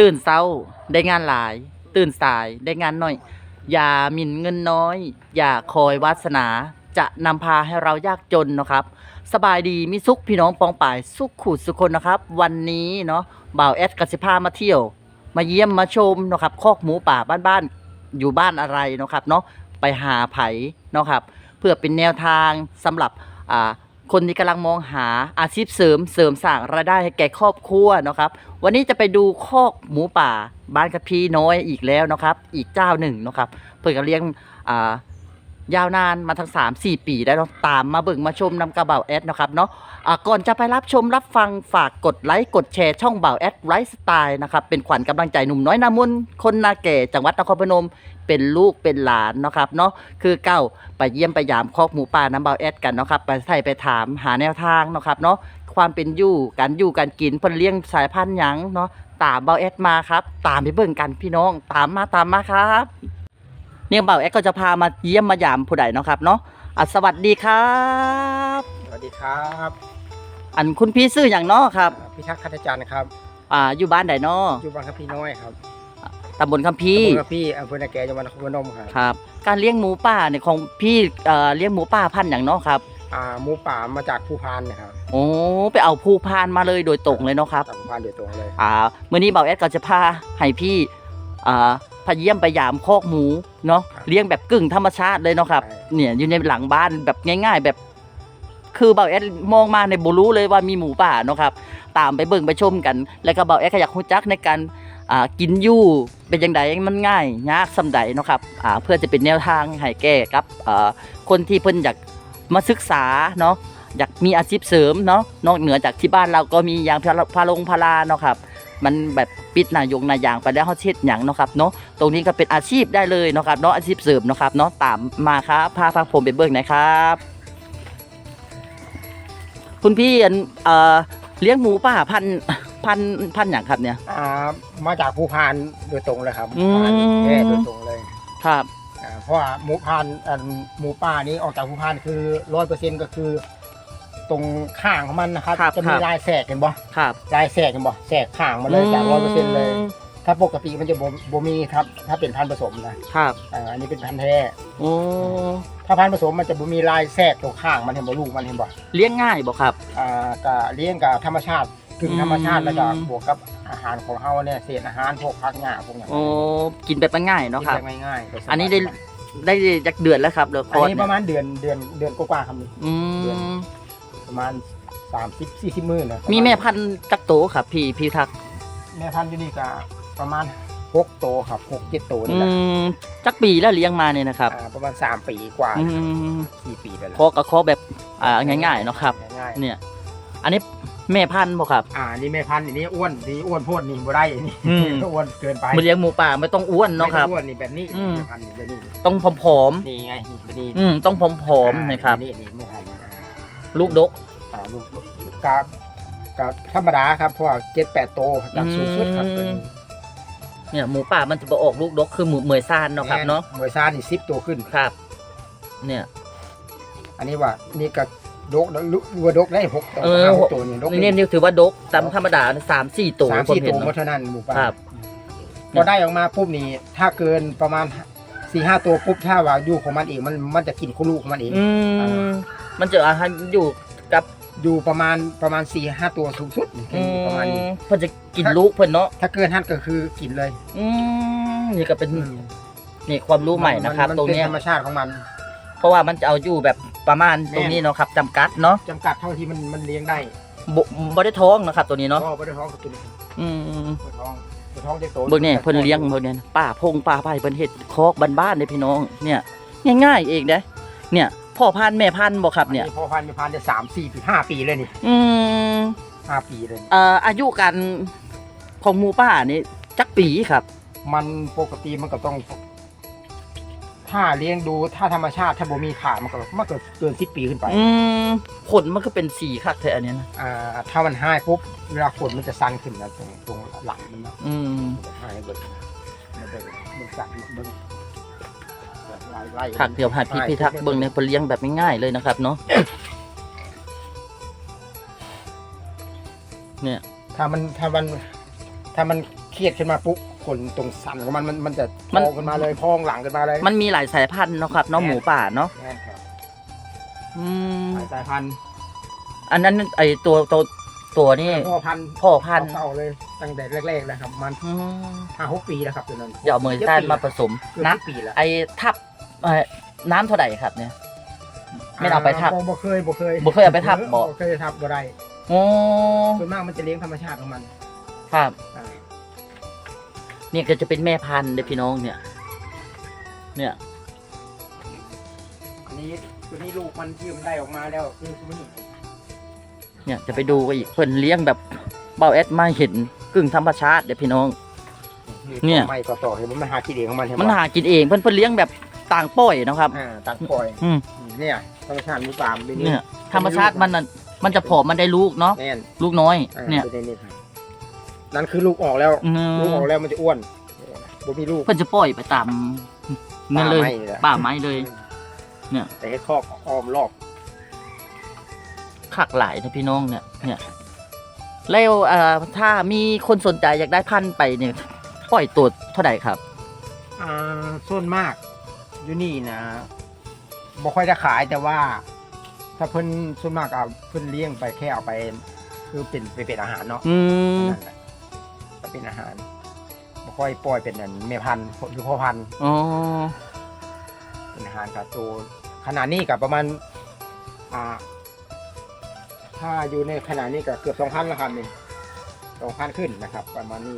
ตื่นเช้าได้งานหลาย ตื่นสายได้งานน้อย อย่าหมิ่นเงินน้อย อย่าคอยวาสนา จะนำพาให้เรายากจนนะครับ สบายดีมีสุขพี่น้องปองป่ายสุขขุดสุคนนะครับ วันนี้เนาะบ่าวแอดกสิพามาเที่ยว มาเยี่ยมมาชมเนาะครับคอกหมูป่าบ้านๆอยู่บ้านอะไรเนาะครับเนาะไปหาไผเนาะครับ เพื่อเป็นแนวทางสำหรับอ่า คนที่กำลังมองหาอาชีพเสริมเสริมสร้างรายได้ให้แก่ครอบครัวนะครับ วันนี้จะไปดูคอกหมูป่า บ้านกระพีน้อยอีกแล้วนะครับ อีกเจ้าหนึ่งนะครับเพื่อก็เลี้ยงอ่ายาวนานมาทั้ง 3 4 ปีได้เนาะตามมาเบิ่งมาชมนำกระเบาแอดนะครับเนาะอ่าก่อนจะไปรับชมรับฟังฝากกดไลค์กดแชร์ช่องเบาแอดไลฟ์สไตล์นะครับเป็นขวัญกำลังใจหนุ่มน้อยนามุนคนนาแก่จังหวัดนครพนม เป็นลูกเป็นหลานเนาะครับเนาะคือเก้าไปเยี่ยมไปยามคอกหมูป่าน้ำเบาแอดกันเนาะครับไปไทยไปถามหาแนวทางเนาะครับเนาะความเป็นอยู่การอยู่การกินเพิ่นเลี้ยงสายพันธุ์หยังเนาะตามเบาแอดมาครับ ตามไปเบิ่งกันพี่น้องตามมาตามมาครับเนี่ยเบาแอดก็จะพามาเยี่ยมมายามผู้ใดเนาะครับเนาะอะสวัสดีครับ สวัสดีครับอันคุณพี่ซื้ออย่างเนาะครับ พิทักษ์คัตจันทร์ครับ อ่าอยู่บ้านใดเนาะอยู่บางกะพี่น้อยครับ ตำบลคำพีร์ตำบลกะพี่อำเภอนาแกจังหวัดนครพนมครับครับ การเลี้ยงหมูป่าเนี่ยของพี่เอ่อเลี้ยงหมูป่าพันธุ์อย่างเนาะครับอ่าหมูป่ามาจากภูพานนะครับโอ้ไปเอาภูพานมาเลยโดยตรงเลยเนาะครับ จากภูพานโดยตรงเลย อ่าเมื่อนี้เบาแอดก็จะพาให้พี่อ่าพาเยี่ยมไปยามคอกหมูเนาะเลี้ยงแบบกึ่งธรรมชาติเลยเนาะครับเนี่ยอยู่ในหลังบ้านแบบง่าย ๆ แบบ คือเบาแอดมองมาในยบรู้เลยว่ามีหมูป่าเนาะครับ ตามไปเบิ่งไปชมกัน แล้วก็เบาแอดก็อยากรู้จักในการ อ่ากินอยู่เป็นยังไงมันง่ายยากสำใดเนาะครับอ่าเพื่อจะเป็นแนวทางให้แก่กับอ่าคนที่เพิ่นอยากมาศึกษาเนาะอยากมีอาชีพเสริมเนาะนอกเหนือจากที่บ้านเราก็มียางพาราลงพาราเนาะครับมันแบบปิดหนายงนายางไปแล้วเขาเช็ดหยังเนาะครับเนาะตรงนี้ก็เป็นอาชีพได้เลยเนาะครับเนาะอาชีพเสริมเนาะครับเนาะตามมาครับพาฟังผมไปเบิ่งนะครับ คุณพี่เอ่อเลี้ยงหมูป่าพันธุ์ พันธุ์พันธุ์อย่างครับเนี่ย อ่ามาจากภูพานโดยตรงเลยครับอืม ภูพานแท้โดยตรงเลยครับ อ่าเพราะว่าหมูพานอันหมูป่านี้ออกจากภูพานคือร้อยเปอร์เซ็นต์ก็คือ ตรงข้างของมันนะครับ ครับจะมีครับ ลายแสกเห็นบ่ครับลายแสกเห็นบ่แสกข้างมาเลยจากร้อยเปอร์เซ็นต์เลย มถ้าปกติมันจะบ่บ่มีครับ ถ้าเป็นพันธุ์ผสมนะครับอ่าอันนี้เป็นพันธุ์แท้ โอ้ถ้าพันธุ์ผสมมันจะบ่มีลายแทรกตรงข้างมันเห็นบ่ลูกมันเห็นบ่เลี้ยงง่ายบ่ครับ อ่าก็เลี้ยงกับธรรมชาติ กึ่งธรรมชาติอืมแล้วก็บวกกับอาหารของเฮาเนี่ยเศษอาหารพวกผักหญ้าพวกเนี้ยโอ้กินแบบง่ายๆเนาะครับ กิง่ายๆก็สบายอันนี้ได้ได้จากเดือนแล้วครับเดือนคอัอนร์สนี้เนี่ปยระมาณเดือนเดือนเดือนกว่าๆครับนี่อืมประมาณ30 40มื้อนะมีแม่พันธุ์จักโตครับ พี่พี่ทักแม่พันธุ์อยู่นี่ก็ประมาณ6โตวครับ6 7โตวอืนี่แหละมจักปีแล้วเลี้ยงมาเนี่ยนะครับอ่าประมาณ3ปีกว่าอืม4ปีไปแล้วคอกับคอแบบอ่าง่ายๆเนาะครับ ง่ายเนี่ย อันนี้ แม่พันธุ์บ่ครับๆอ่านี่แม่พันธุ์อันนี้อ้วนนี่อ้วนโพดนี่บ่ได้นี่อืม อ้วนเกินไปมันเลี้ยงหมูป่าไม่ต้องอ้วนเนาะครับ ไม่ได้อ้วนนี่แบบนี้อืม แม่พันธุ์นี่แบบนี้ต้องผอมนี่ไงนี่แบบนี้ๆอืมต้องผอมๆนะครับ นี่นี่ไม่ทันลูกดก อ่าลูกกับกับธรรมดาครับเพราะว่าเจ็ดแปดโตจากสูงสุดครับอืม เนี่ยหมูป่ามันจะบออกลูกดกคือหมูเหมยซานเนาะครับเนาะหมวยซานี่สิบตัวขึ้น ครับ เนี่ย อันนี้ว่านี่ก็ ดกลูกวัวดกได้หกตัวเออห้าหกตัวนี่ดกนี่นี่ถือว่าดกตามธรรมดาสามสี่ตัวสามผมสี่เห็ตันวหมดเนาะเท่านั้นหมูป่าครับ พอได้ออกมาปุ๊บนี่ถ้าเกินประมาณสี่ห้าตัวปุ๊บถ้าว่าอยู่ของมันเองมันมันจะกินคู่ลูกของมันเองอืมมันจะอาหารอยู่กับอยู่ประมาณประมาณสี่ห้าตัวสูงสุดอืประมาณนี้มเพิ่นจะกินลูกเพิ่นเนาะถ้าเกินท่านก็คือกินเลยอืมนี่ก็เป็นนี่ความรู้ใหม่นะครับมัตรงเนี้ยเป็นธรรมชาติของมัน เพราะว่ามันจะเอาอยู่แบบ ประมาณตรงนี้เนาะครับจำกัดเนาะจำกัดเท่าที่มันมันเลี้ยงได้บ่บ่ได้ท้องนะครับตัวนี้เนาะก็ไม่ได้ท้องกับตัวนี้อืมตัวท้องตัวท้องจะโตเบิ่งเนี่ยเพิ่นเลี้ยงเพิ่นเนี่ยป้าพงป้าไผ่เพิ่นเฮ็ดคอกบ้านๆเด้พี่น้อง เนี่ยง่ายๆเองเด้เนี่ยพ่อพันธุ์แม่พันธุ์บ่ครับเนี่ยอัพ่อพันธุ์แม่พันธุ์จะสามสี่ปีห้าปีเลยนี่อืมห้าปีเลยเอ่ออายุการของหมูป่านี่จักปีครับ มันปกติมันก็ต้อง ถ้าเลี้ยงดูถ้าธรรมชาติถ้าบ่มีขามันก็มันก็เกินสิบปีขึ้นไป อืมขนมันก็เป็นสีคักแท้อันเนี้ยนะอ่าถ้ามันหายปุ๊บเวลาขนมันจะสั้นขึ้นนะตรงตรงหลังมันนะอืมมันจะหายเบิดมันเบิดมันสั่นเบิดไล่ไล่ทักเดี๋ยวหาพี่พี่ทักเบิ่งเนี่ยเพิ่นเลี้ยงแบบง่ายๆเลยนะครับเนาะเนี่ย ถ้ามันถ้ามันถ้ามัน เครียดขึ้นมาปุ๊บคนตรงสันของมันมันมันจะมันพองขึ้นมาเลยพองหลังขึ้นมาเลยมันมีหลายสายพันธุ์เนาะครับเน้องหมูป่าเนาะแม่นครับอืมหลายสายพันธุ์อันนั้นไอตัวตัวตัวนี่พ่อพันธุ์พ่อพันธุ์เก่าๆเลยตั้งแต่แรกๆเลยครับมันอืมห้าหกปีแล้วครับตัวนั้นอย่าเอาเมยซ่านมาผสมเกือบนะ สิบปีแล้วไอทับเอ่อน้ำเท่าไหร่ครับเนี่ย ไม่เอาไปทับบ่บ่เคยบ่เคยบ่เคยเอาไปทับบ่ บ่เคยทับบ่ได้โอ้ส่วนมากมันจะเลี้ยงธรรมชาติของมันครับ อ่า เนี่ยก็จะเป็นแม่พันธุ์เด้อพี่น้องเนี่ย เนี่ยอันนี้ตัวนี้ลูกมันที่มันได้ออกมาแล้วคือตัวนี้เนี่ยจะไปดูกันอีกเพิ่นเลี้ยงแบบเบาแอดมาเห็นกึ่งธรรมชาติเด้อพี่น้อง เนี่ย ไม่ต่อต่อเห็นมันหากินเองของมันเห็นมันบ่หากินเองเพิ่นเพิ่นเลี้ยงแบบต่างปล่อยเนาะครับ อ่าตัดปล่อยอืมเนี่ยธรรมชาติมีสามเป็นเนี่ย ธรรมชาติมันน่ะมันจะผอมมันได้ลูกเนาะแน่นลูกน้อย อ่าเนี่ย เป็นนี่ครับ นั่นคือลูกออกแล้ว อืม ลูกออกแล้วมันจะอ้วนบ่มีลูก เพิ่นจะปล่อยไปตามนั่นเลย ป่าไม้นี่แหละป่าไม้เลยเนี่ย แต่ให้คอกอ้อมรอบขักหลายนะพี่น้องเนี่ย เนี่ย แล้วเอ่อถ้ามีคนสนใจอยากได้พันธุ์ไปเนี่ย ปล่อยตัวเท่าไหร่ครับ อ่าส่วนมากอยู่นี่นะบ่ค่อยจะขายแต่ว่า ถ้าเพิ่นส่วนมากเอาเพิ่นเลี้ยงไปแค่เอาไป คือเป็นไปเป็นอาหารเนาะอืมนั่นแหละก็ เป็นอาหารบ่ค่อยปล่อยเป็นอันแม่พันธุ์หรือพ่อพันธุ์อ๋อเป็นอาหารกับตัวขนาดนี้กับประมาณอ่าถ้าอยู่ในขนาดนี้ก็เกือบสองพันแล้วครับนี่สองพันขึ้นนะครับ ประมาณนี้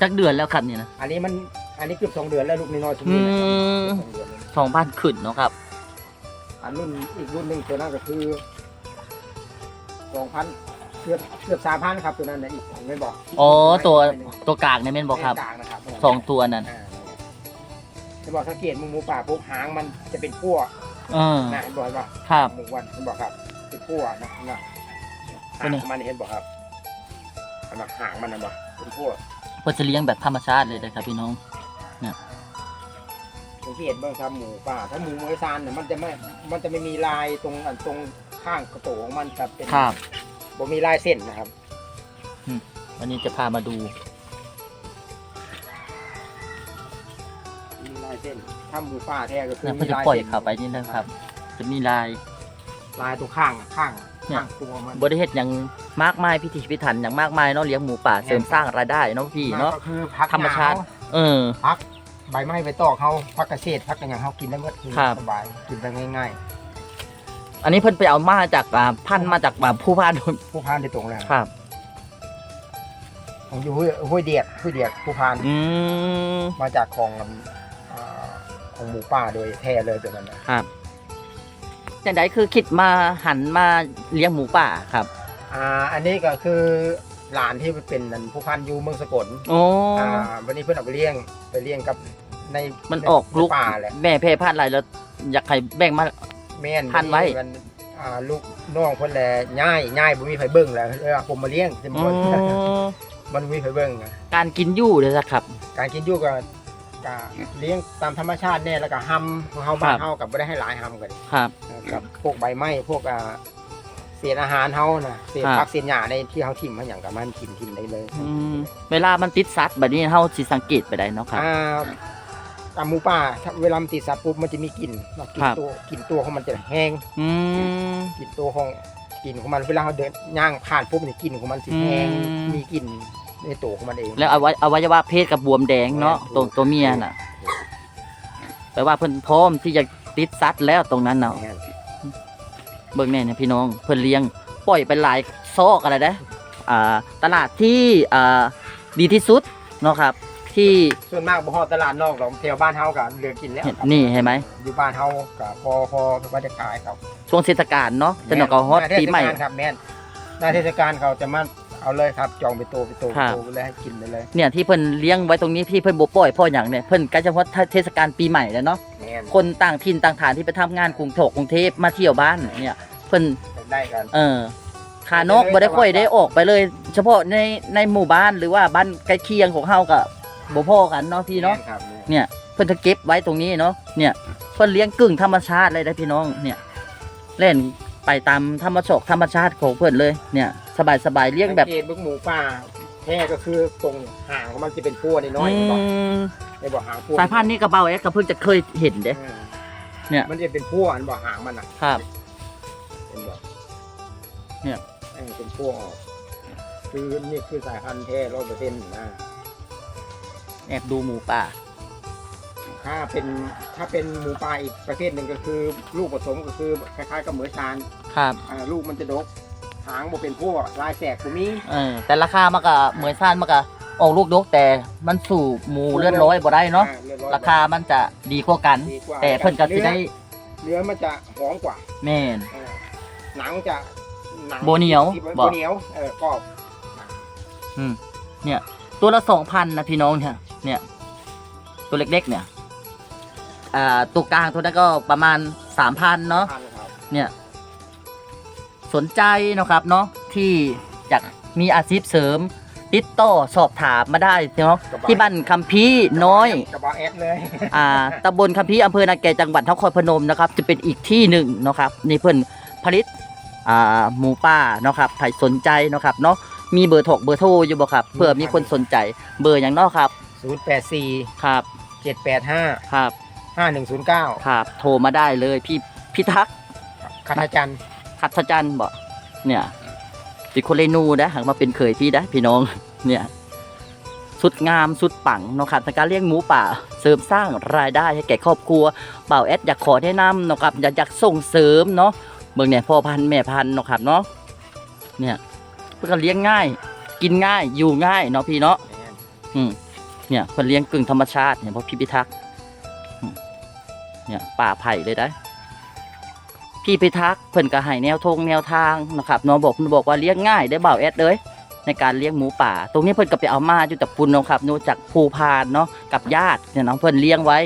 จักเดือนแล้วครับเนี่ยนะอันนี้มันอันนี้เกือบสองเดือนแล้วลูกน้อยๆชุดอืนี้นะครับมเกือบสองเดือนแล้วสองพันขึ้นเนาะครับ อันรุ่นอีกรุ่นหนึ่งตัวนั้นก็คือสองพันเกือบเกือบสามพันครับตัวนั้นนะอีกไม่บอกอ๋อตัวตัวกลางเนี่ยแม่นบอกครับกลางนะครับสองตัวนั้นอ่าจะบอกสังเกตหมูหมูป่าพวกหางมันจะเป็นพั่วเออนะเห็นบอกว่าครับหมูวันเห็นบอกครับเป็นพั่วนะนะตัหาวงนี้มันเห็นบอกครับอันนั้นหางมันนะบอกเป็นพั่วเพื่อจะเลี้ยงแบบธรรมชาติเลยนะครับพี่น้อง สังเกตเบ้างครับหมูป่า ถ้าหมูเมยซานเนี่ยมันจะไม่มันจะไม่มีลายตรงอันตรงข้างกระโตของมันครับเป็น ครับ บ่มีลายเส้นนะครับ วันนี้จะพามาดู มีลายเส้น ถ้าหมูป่าแท้ก็คือเนี่ยมีเพื่อจะลายปล่อยส้นเข้าไปนี่นะครับ จะมีลาย ลายตรงข้างข้างเนี่ย ข้างตัวมันบริเฮ็ดอย่างมากมายพิถีพิถันอย่างมากมายเนาะเลี้ยงหมูป่าเสริมสร้างรายได้เนาะพี่เนาะ ก็คือพักธรรมชาติ หนวเออ พักใบไม้ใบตอกเขาพักเกษตรพักกันอย่างเขากินได้หมดกินครับ สบายกินได้ง่าย อันนี้เพิ่นไปเอามาจากอ่าพันธุ์มาจากอ่าผู้พานๆผู้พานได้ตรงแล้วครับ ผมอยู่ห้วยห้วยเดียดห้วยเดียดผู้พานอืม มาจากของอ่าของหมูป่าโดยแท้เลยตัวนั้นนะ ครับจังไดคือคิดมาหันมาเลี้ยงหมูป่าครับ อ่าอันนี้ก็คือหลานที่เป็นนั่นผู้พันอยู่เมืองสกลโอ้ อ่าวันนี้เพื่อนเอาไปเลี้ยงไปเลี้ยงกับในมันในออกลูก ในป่าแหละแม่แพร่พันธุ์อะไรแล้ว อยากให้แบ่งมา แม่นพันไว้มันอ่าลูกน้องเพิ่นแหละง่ายง่ายบ่มีไผเบิ่งแล้วเลยเอาผมมาเลี้ยงที่อืมันมมันบ่มีไผเบิ่งอะการกินอยู่เลยนะครับ การกินอยู่ก็ก็เลี้ยงตามธรรมชาติแน่แล้วก็หำของเฮาบ้านเฮากับบ่ได้ให้หลายหำกันครับ กับพวกใบไม้พวกอ่าเศษอาหารเฮานะเศษครับ ผักเศษหญ้าในที่เฮาทิ่มมาหยังกับมันกินกินได้เลย อืมเวลามันติดสัตว์แบบนี้เฮาสิสังเกตไปได้เนาะครับ อ่า ตามหมูป่าถ้าเวลามันติดสัตว์ปุ๊บมันจะมีกลิ่นเนาะกลิ่ครันบตัวกลิ่นตัวของมันจะแห้งอืม กลิ่นตัวของกลิ่นของมันเวลาเราเดินย่างผ่านปุ๊บเนี่ยกลิ่นของมันสิแห้งอืม มีกลิ่นในตัวของมันเอง แล้วอวัยอวัยวะเพศกับบวมแดงเนาะตัวตัวเมียน่ะแปลว่าเพิ่นพร้อมที่จะติดสัตว์แล้วตรงนั้นเนาะแห้งเบิ่งแน่เนี่ยพี่น้องเพิ่นเลี้ยงปล่อยไปหลายซอกอะไรนะอ่าตลาดที่อ่าดีที่สุดเนาะครับ ที่ส่วนมากบ่ฮอดตลาดนอกหรอกแถวบ้านเฮาก็เหลือกินแล้วเห็นครับนี่เห็นไหมอยู่บ้านเฮาก็พอพอว่าจะขายเขาช่วงเทศกาลเนาะจะหนอกก็ฮอตหน้าปีใหม่เทศกาลครับแม่นหน้าเทศกาลเขาจะมาเอาเลยครับจองไปนตัวไปนตัวครับไปนตัวเลยให้กินไปเลยเนี่ยที่เพิ่นเลี้ยงไว้ตรงนี้ที่เพิ่นบ่ปล่อยเพ่ออย่างเนี่ยเพิ่นใกล้จะฮอตเทศกาลปีใหม่แล้วเนาะแม่นคนต่างถิ่นต่างฐานที่ไปทำงานกรุงโถกกรุงเทพมาเที่ยวบ้านเนี่ยเพิ่น ได้กัน เออขานกบ่ได้ค่อยได้ออกไปเลย เฉพาะในในหมู่บ้านหรือว่าบ้านใกล้เคียงของเฮากับ บ่พอกันเนาะพี่เนาะแม่ครับแม่นเนี่ยเพิ่นจะเก็บไว้ตรงนี้เนาะเนี่ยเพิ่นเลี้ยงกึ่งธรรมชาติเลยนะพี่น้องเนี่ยเล่นไปตามธรรมชาติธรรมชาติของเพิ่นเลยเนี่ยสบายสบายๆเลี้ยงแบบสักตเบิ่งหมูป่าแถท้ก็คือตรงหางของมันจะเป็นพัวน้อยๆเห็นบ่มในบ่หางพัวสายพันธุ์นี้กับเบาแอดก็เพิ่งจะเคยเห็นเด้เออเนี่ย มันจะเป็นพัวอันบ่หางมันน่ะครับ เห็นบ่เนี่ย เออเป็นพัวออกคือนี่คือสายพันธุ์แท้ร้อยเปอร์เซ็นต์นะ แอบดูหมูป่า ถ้าเป็นถ้าเป็นหมูป่าอีกประเภทหนึ่งก็คือ ลูกผสมก็คือคล้ายๆกับเหมือชานครับ อ่าลูกมันจะดกหางบ่เป็นพัวลายแสกกูมีเออ แต่ราคามันก็เหมือนซ่านมันก็ออกลูกดกแต่มันสู่หมูเลือดร้อยบ่ได้เนาะ อ่รียบอยราคามันจะดีกว่ากัน ดีกว่าแต่เพิ่นก็สิได้เนื้อมันจะหอมกว่าแม่น เออหนังจะหนังโบเหนียวที่บ่โบเหนียวเออกรอบ อืมเนี่ย ตัวละสองพันนะพี่น้องเนี่ย เนี่ย ตัวเล็กๆเนี่ยอ่าตัวกลางตัวนั้นก็ประมาณสามพันเนาะทานครับ เนี่ย สนใจเนาะครับเนาะที่อยากมีอาชีพเสริม ติดต่อสอบถามมาได้เนาะที่บ้านคำพีน้อย กระบะแอดเลยอ่าตำบลคำพีอำเภอนาแกจังหวัดนครพนมนะครับ จะเป็นอีกที่หนึ่งเนาะครับนี่เพิ่นผลิตอ่าหมูป่าเนาะครับใครสนใจเนาะครับเนาะมีเบอร์โทรเบอร์โทรอยู่บ่ครับเผื่อมีคนสนใจเบอร์อย่างเนอกครับ ศูนย์แปดสี่ครับเจ็ดแปดห้าครับห้าหนึ่งศูนย์เก้าครับ โทรมาได้เลยพี่พิทักษ์คณาจันทร์ขัดสจันบ่เนี่ยเป็นคนเลนูนะหักมาเป็นเคยพี่นะพี่น้อง เนี่ย สุดงามสุดปังเนาะครับในการเลี้ยงหมูป่า เสริมสร้างรายได้ให้แก่ครอบครัวเป่าแอดอยากขอแนะนำเนาะครับอยากอยากส่งเสริมเนาะเบิ่งเนี่ยพ่อพันธุ์แม่พันธุ์เนาะครับเนาะเนี่ยเพื่อเลี้ยงง่าย กินง่ายอยู่ง่ายเนาะพี่เนาะอืม เนี่ยเพิ่นเลี้ยงกึ่งธรรมชาติเนี่ยเพราะพี่พิทักษ์เนี่ยป่าไผ่เลยได้พี่พิทักษ์เพิ่นก็ให้แนวทงแนวทางนะครับน้องบอกบอกว่าเลี้ยงง่ายได้เบาแอดเลยในการเลี้ยงหมูป่า ตรงนี้เพิ่นก็ไปเอามาอยู่จากปุนเนาะครับนูจากภูพานเนาะกับญาติเนี่ยน้องเพิ่นเลี้ยงไว้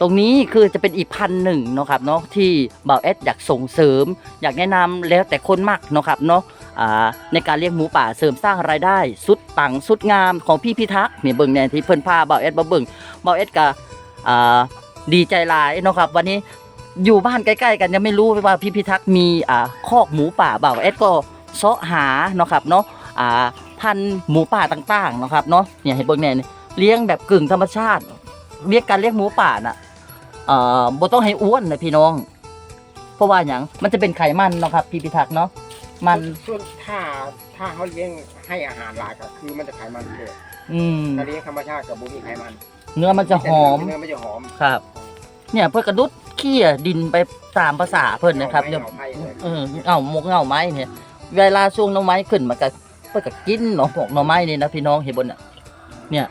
ตรงนี้คือจะเป็นอีกพันหนึ่งนะครับเนาะที่เบาแอดอยากส่งเสริม อยากแนะนำแล้วแต่คนมักนะครับเนาะ ในการเลี้ยงหมูป่าเสริมสร้างรายได้ สุดปังสุดงามของพี่พิทักษ์เนี่ยเบิ่งเนี่ยที่เพิ่นพาเบาเอ็ดมาเบิ่งเบาเอ็ดก็อ่าดีใจหลายเนาะครับ วันนี้อยู่บ้านใกล้ๆ กันยังไม่รู้ว่าพี่พิทักษ์มีอคอกหมูป่าเบาเอ็ดก็เสาะหาเนาะครับเนาะพันหมูป่าต่างๆเนาะครับเนาะเนี่ยให้เบิ่งเนี่ยเลี้ยงแบบกึ่งธรรมชาติเรียกการเลี้ยงหมูป่าน่ะเอ่อบ่ต้องให้อ้วนนะพี่น้อง เพราะว่าอย่างมันจะเป็นไขมันเนาะครับพี่พิทักษ์เนาะ มัน ส่วนถ้าถ้าเขาเลี้ยงให้อาหารหลายก็คือมันจะไขมันเยอะอืม ถ้าเลี้ยงธรรมชาติกับบุมีไขมันเนื้อมันจะหอม เนื้อมันจะหอมครับ เนี่ยเพื่อกระดุดเขี้ยดินไปตามภาษาเพื่อนนะครับเอาเนี่ยไม้เอาไม้เลยเออเอาหมกเงาไม้เนี่ย เวลาช่วงหน้ำไม้ขึ้นมันก็เพื่อก็กินหนอหมกหน่อไม้นี่นะพี่น้องเห็นบนอะ เนี่ย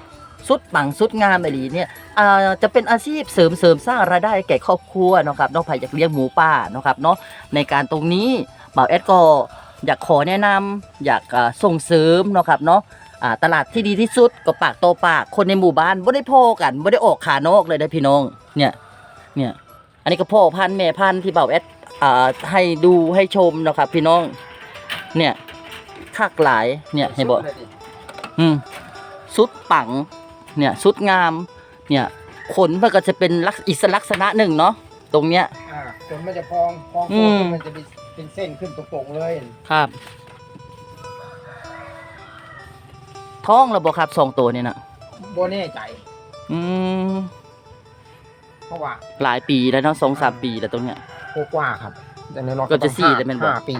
สุดปังสุดงามไปดีเนี่ยอ่าจะเป็นอาชีพเสริมเสริมสร้างรายได้ให้แก่ครอบครัวเนาะครับนอกจากอยากเลี้ยงหมูป่าเนาะครับเนาะในการตรงนี้ บ่าวแอดก็อยากขอแนะนำอยากอ่าส่งเสริมเนาะครับเนาะอ่าตลาดที่ดีที่สุดก็ปากโตปากคนในหมู่บ้านไม่ได้โพกันไม่ได้ออกขานอกเลยนะพี่น้องเนี่ยเนี่ยอันนี้ก็พ่อพันธุ์แม่พันธุ์ที่เบาแอดอ่าให้ดูให้ชมนะครับ พี่น้อง เนี่ยคักหลายเนี่ยให้บอกสุดเลยดิอืมสุดปัง เนี่ยสุดงาม เนี่ยขนมันก็จะเป็นลักษอีกลักษณะหนึ่งเนาะตรงเนี้ยอ่าขนมันจะพองพองอืโค้มงมันจะเป็น เป็นเส้นขึ้นตรงๆเลยครับท้องระบบครับสองตัวเนี่ยนะโบแน่ใจ อืมเพราะว่าหลายปีแล้วเนาะสองสามปีแล้วตรงเนี้ยโคกว่าครับแต่ในน้อยก็จะสี่เลยแม่นบ่ห้าปี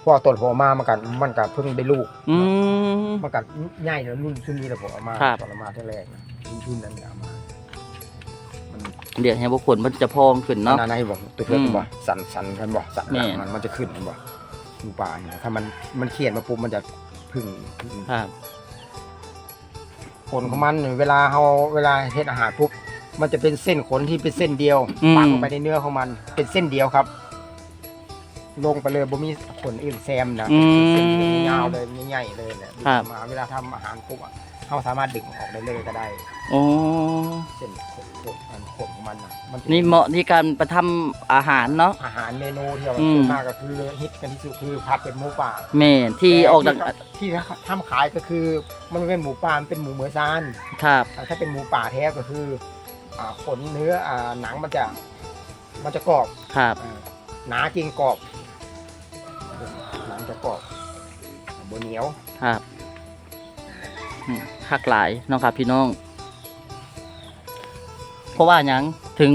เพราะว่าต้นผมมามันกันมันก็เพิ่งได้ลูกอืมมันก็ใหญ่แล้วรุ่นชุดนี้แล้วผมเอามาครับตอนเอามาเท่าแรกนะรุ่นชุดนั้นเอามามัน เดี๋ยวให้พวกคนมันจะพองขึ้นเนาะ นานาให้บอกตัวเพื่อนอืมบอกสันสันกันบอกสันแม่ มันมันจะขึ้นมันบอกดูป่าเนี่ยถ้ามันมันเขียนมาปุ๊บมันจะพึ่งพึ่งครับ ขนของมันเวลาเราเวลาเฮ็ดอาหารปุ๊บมันจะเป็นเส้นขนที่เป็นเส้นเดียวอืม ปักลงไปในเนื้อของมัน เป็นเส้นเดียวครับ ลงไปเลยบ่มีขนอื่นแซมนะอืเส้นเดียมวยาวเลยใหญ่ๆเลยเนี่ยครับ มาเวลาทำอาหารปุ๊บอะเราสามารถดึงออกได้เลยก็ได้ โอ้ เส้น ขนขนมันขนของมันนะมันจะนี่เหมาะที่การประทำอาหารเนาะ อาหารเมนูที่เราอืมซื้อมาก็คือฮิตกันที่สุดคือผัดเป็นหมูป่าแม่นที่ออกดังแต่ที่ที่ทำขายก็คือมันไม่เป็นหมูป่ามันเป็นหมูเหมือซาน ครับถ้าเป็นหมูป่าแท้ก็คืออ่าขนเนื้ออ่าหนังมันจะมันจะกรอบครับ อ่าหนาจริงกรอบหนังจะกรอบบนเหนียวครับอืมคักหลายเนาะครับพี่น้อง เพราะว่าหยังถึง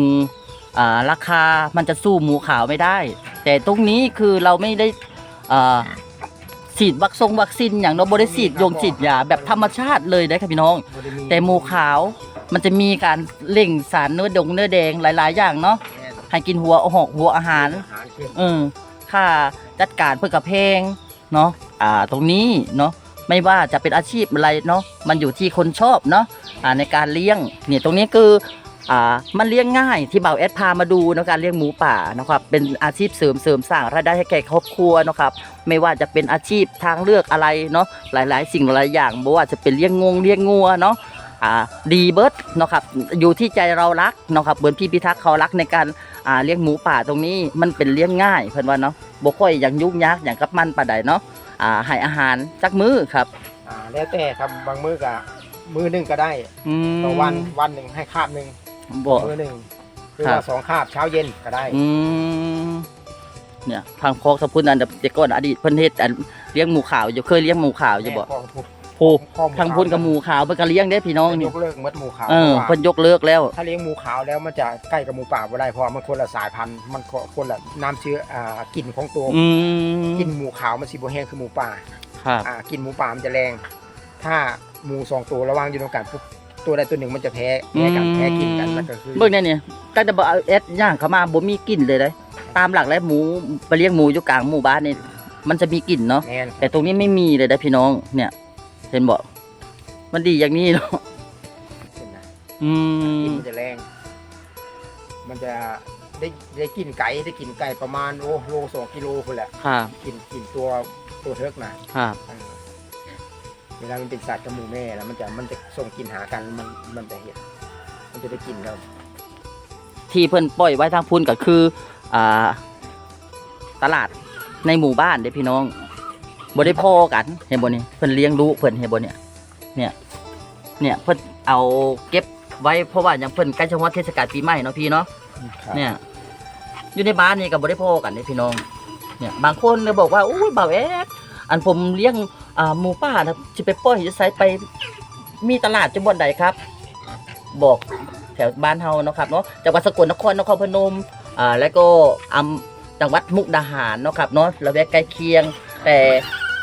าราคามันจะสู้หมูขาวไม่ได้ แต่ตรงนี้คือเราไม่ได้ฉีดวัคซงวัคซีนอย่างเนาะบริฉีดยงฉีดยาแบบธรรมชาติเลยนะครับพี่น้อง แต่หมูขาวมันจะมีการเล่งสารเนื้อดงเนื้อแดงหลาย ๆ อย่างเนาะให้กินหัวหอกหัวอาหารเออค่าจัดการเพื่อกระเพงเนาะอ่าตรงนี้เนาะไม่ว่าจะเป็นอาชีพอะไรเนาะมันอยู่ที่คนชอบเนาะอ่าในการเลี้ยงเนี่ยตรงนี้คือ อ่ามันเลี้ยงง่ายที่เบาแอดพามาดูเนาะการเลี้ยงหมูป่านะครับเป็นอาชีพเสริมเสริมสร้างรายได้ให้แก่ครอบครัวเนาะครับไม่ว่าจะเป็นอาชีพทางเลือกอะไรเนาะหลาย ๆ สิ่งหลายอย่างไม่ว่าจะเป็นเลี้ยงงงเลี้ยงงัวเนาะอ่าดีเบิร์ดเนาะครับอยู่ที่ใจเรารักเนาะครับเหมือนพี่พิทักษ์เขารักในการอ่าเลี้ยงหมูป่าตรงนี้มันเป็นเลี้ยงง่ายเพิ่นว่าเนาะบ่ค่อยอย่างยุ่งยากอย่างกับมันปานใดเนาะอ่าให้อาหารจักมื้อครับอ่าแล้วแต่ครับบางมื้อก็มื้อหนึงก็ได้อืมต่อวันวันหนึ่งให้คาบหนึ่ง บ่ มื้อหนึ่งคือครับว่าสองคาบเช้าเย็นก็ได้ อืมเนี่ย ทางพอกสะพุนอันดับแต่ก่อนอดีตเพิ่นเฮ็ดอันเลี้ยงหมูขาวอยู่เคยเลี้ยงหมูขาวอยู่บ่แม่พ่อพูดโอ้พ่อหมูทางพุนกับหมูขาวเพิ่นก็เลี้ยงได้พี่น้องยนี่กเลิกมดหมูขาวเออเพราะว่าเพิ่นยกเลิกแล้ว ถ้าเลี้ยงหมูขาวแล้วมันจะใกล้กับหมูป่าไม่ได้เพราะว่ามันคนละสายพันธุ์มันคนละน้ำเชื้ออ่ากลิ่นของตัวอืมกลิ่นหมูขาวมันสิบ่แห้งคือหมูป่าครับ อ่ากลิ่นหมูป่ามันจะแรง ถ้าหมูสองตัวระหว่างอยู่ตรงกันปุ๊บ ตัวใดตัวหนึ่งมันจะแพ้แพ้กันแพ้กินกันแล้วก็คือเบิ่งเนี่ยนี่ตั้งแต่บ่เอาเอสย่างเข้ามาบ่มีกลิ่นเลยเด้ตามหลักแล้วหมูไปเลี้ยงหมูอยู่กลางหมู่บ้านนี่มันจะมีกลิ่นเนาะแน่นแต่ตรงนี้ไม่มีเลยนะพี่น้องเนี่ยเห็นบอกมันดีอย่างนี้เนาะเห็นนะอืกลิ่นมมันจะแรง มันจะได้ได้กลินไก่ได้กลินไก่ประมาณโอ้โลสองกิโลคนแหละ ครับกลินกลินตัวตัวเทิกนะครับเออ เวลามันเป็นสัตว์กับหมูแม่แล้วมันจะมันจะส่งกลิ่นหากันมันมันจะเห็นมันจะได้กลินแล้วที่เพิ่นปล่อยไว้ทางพุ่นก็คืออ่าตลาดในหมู่บ้านเด้พี่น้องบ่ได้พอกันเห็นบ่นี่เพิ่นเลี้ยงลูกเพิ่นเห็นบ่เนี่ยเนี่ยเนี่ยเพิ่นเอาเก็บไว้เพราะว่าอย่างเพิ่นใกล้จะฮอดเทศกาลปีใหม่เนาะพี่เนาะเนี่ยอยู่ในบ้านนี่ก็บ่ได้พอกันเด้พี่น้องเนี่ยบางคนเลยบอกว่าอุ้ยบ่าวแอดอันผมเลี้ยง อ่าหมูป่านะสิไปปล่อยจะใส่ไปมีตลาดจังหวัดใดครับ บอกแถวบ้านเฮาเนาะครับเนาะจังหวัดสกลนครนครพนมอ่าแล้วก็อำจังหวัดมุกดาหารเนาะครับเนาะระแวกใกล้เคียง แต่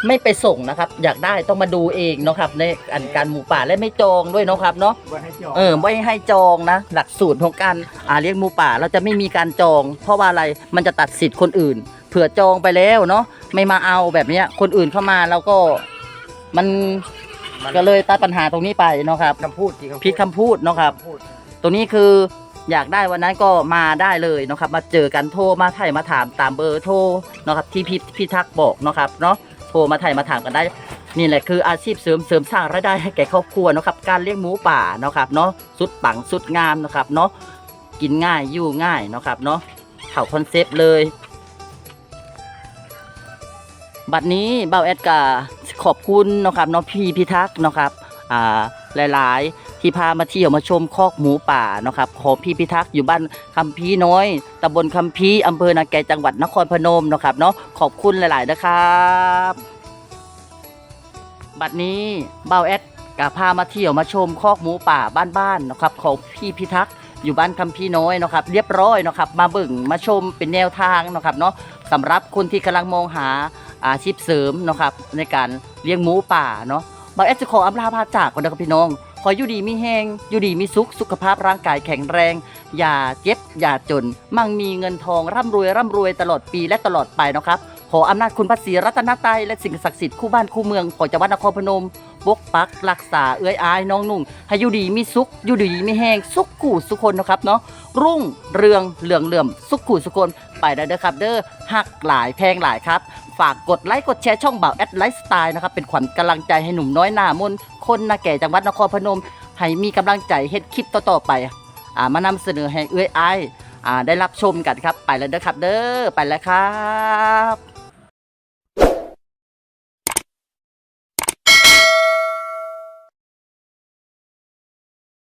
ไม่ไปส่งนะครับ อยากได้ต้องมาดูเองเนาะครับในอันการหมูป่าและไม่จองด้วยเนาะครับเนาะว่าให้จอเออไม่ให้จองนะ หลักสูตรของการอ่าเลี้ยงหมูป่าเราจะไม่มีการจอง เพราะว่าอะไรมันจะตัดสิทธิ์คนอื่น เผื่อจองไปแล้วเนาะ ไม่มาเอาแบบเนี้ย คนอื่นเข้ามาแล้วก็มันมันก็เลยตัดปัญหาตรงนี้ไปเนาะครับคำพูดจริงพิดคำพูดเนาะครับคำพูดตรงนี้คืออยากได้วันนั้นก็มาได้เลยเนาะครับ มาเจอกันโทรมาถ่ายมาถามตามเบอร์โทรเนาะครับที่พี่พี่ทักบอกเนาะครับเนาะโทรมาถ่ายมาถามกันได้ นี่แหละคืออาชีพเสริมเสริมสร้างรายได้ให้แก่ครอบครัวเนาะครับการเลี้ยงหมูป่าเนาะครับเนาะสุดปังสุดงามเนาะครับเนาะกินง่ายอยู่ง่ายเนาะครับเนาะเข่าคอนเซปต์เลย บัดนี้เบาแอดกาขอบคุณนะครับเนาะพี่พิทักษ์นะครับอ่าหลาย ๆ ที่พามาเที่ยวมาชมคอกหมูป่านะครับของพี่พิทักษ์อยู่บ้านคำพีน้อยตำบลคำพีอำเภอนาแกจังหวัดนครพนมนะครับเนาะขอบคุณหลาย ๆ นะครับ บัดนี้เบาแอดกาพามาเที่ยวมาชมคอกหมูป่าบ้านๆเนะครับของพี่พิทักษ์อยู่บ้านคำพีน้อยนะครับเรียบร้อยนะครับมาเบิ่งมาชมเป็นแนวทางนะครับเนาะสำหรับคนที่กำลังมองหา อาชีพเสริมเนาะครับในการเลี้ยงหมูป่าเนาะบาแอดจะขออำลาพาจากก่อนนะครับพี่น้อง ขออยู่ดีมีแหงอยู่ดีมีสุขสุขภาพร่างกายแข็งแรง อย่าเจ็บ อย่าจน มั่งมีเงินทองร่ำรวยร่ำรวยตลอดปีและตลอดไปนะครับ ขออำนาจคุณพระศรีรัตนตรัยและสิ่งศักดิ์สิทธิ์คู่บ้านคู่เมืองของจังหวัดนครพนมปกปักรักษาเอื้อยอายน้องนุ่งให้อยู่ดีมีสุขอยู่ดีมีแหงสุขกู่สุขคนนะครับเนาะรุ่งเรืองเหลืองเหลื่อมสุขกู่สุขคนไปได้เด้อครับ เด้อหักหลายแพงหลายครับ ฝากกดไลค์กดแชร์ช่องบ่าวแอดไลฟ์สไตล์นะครับเป็นขวัญกำลังใจให้หนุ่มน้อยหน้ามนคนนาแก่จังหวัดนครพนม ให้มีกำลังใจเฮ็ดคลิปต่อๆไปอ่ามานำเสนอให้เอื้อยออ่าได้รับชมกันครับ ไปแล้วเด้อครับเด้อไปแล้วครับ